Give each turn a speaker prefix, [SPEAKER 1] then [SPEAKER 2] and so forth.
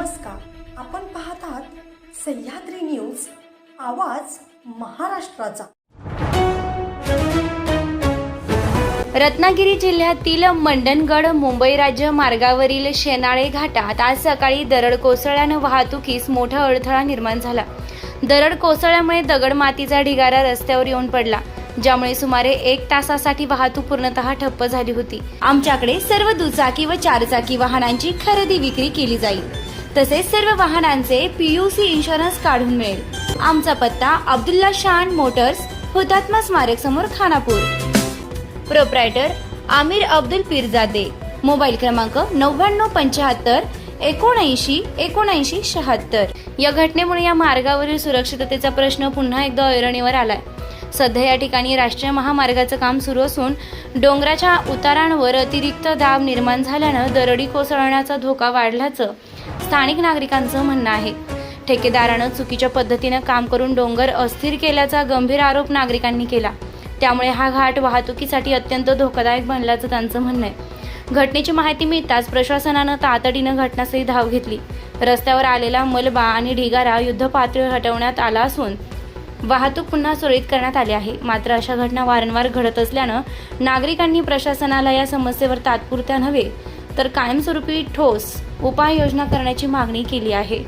[SPEAKER 1] नमस्कार. आपण पाहतात सह्याद्री न्यूज आवाज महाराष्ट्राचा.
[SPEAKER 2] रत्नागिरी जिल्ह्यातील मंडणगड मुंबई राज्य मार्गावरील शेनाळे घाटात आज सकाळी दरड कोसळल्यानं वाहतुकीस मोठा अडथळा निर्माण झाला. दरड कोसळल्यामुळे दगड मातीचा ढिगारा रस्त्यावर येऊन पडला ज्यामुळे सुमारे एक तासासाठी वाहतूक पूर्णतः ठप्प झाली होती. आमच्याकडे सर्व दुचाकी व चारचाकी वाहनांची खरेदी विक्री केली जाईल. तसेच सर्व वाहनांचे पीयूसी इन्शुरन्स काढून मिळेल. आमचा पत्ता अब्दुल्ला शान मोटर्स हुतात्मा स्मारक समोर खानापूर. प्रोप्रायटर आमिर अब्दुल पिरजादे. मोबाईल क्रमांक नव्याण्णव पंच्याहत्तर एकोणऐंशी एकोणऐंशी शहात्तर. या घटनेमुळे या मार्गावरील सुरक्षिततेचा प्रश्न पुन्हा एकदा ऐरणीवर आलाय. सध्या या ठिकाणी राष्ट्रीय महामार्गाचं काम सुरू असून डोंगराच्या उतारांवर अतिरिक्त दाब निर्माण झाल्यानं दरडी कोसळण्याचा धोका वाढल्याचं स्थानिक नागरिकांचं म्हणणं आहे. ठेकेदारानं चुकीच्या पद्धतीनं काम करून डोंगर अस्थिर केल्याचा गंभीर आरोप नागरिकांनी केला. त्यामुळे हा घाट वाहतुकीसाठी अत्यंत धोकादायक बनल्याचं त्यांचं म्हणणं आहे. घटनेची माहिती मिळताच प्रशासनानं तातडीनं घटनास्थळी धाव घेतली. रस्त्यावर आलेला मलबा आणि ढिगारा युद्धपातळीवर हटवण्यात आला असून वाहतूक पुन्हा सुरळीत करण्यात आली आहे. मात्र अशा घटना वारंवार घडत असल्यानं नागरिकांनी प्रशासनाला या समस्येवर तात्पुरत्या नव्हे तर कायमस्वरूपी ठोस उपाययोजना करण्याची मागणी केली आहे.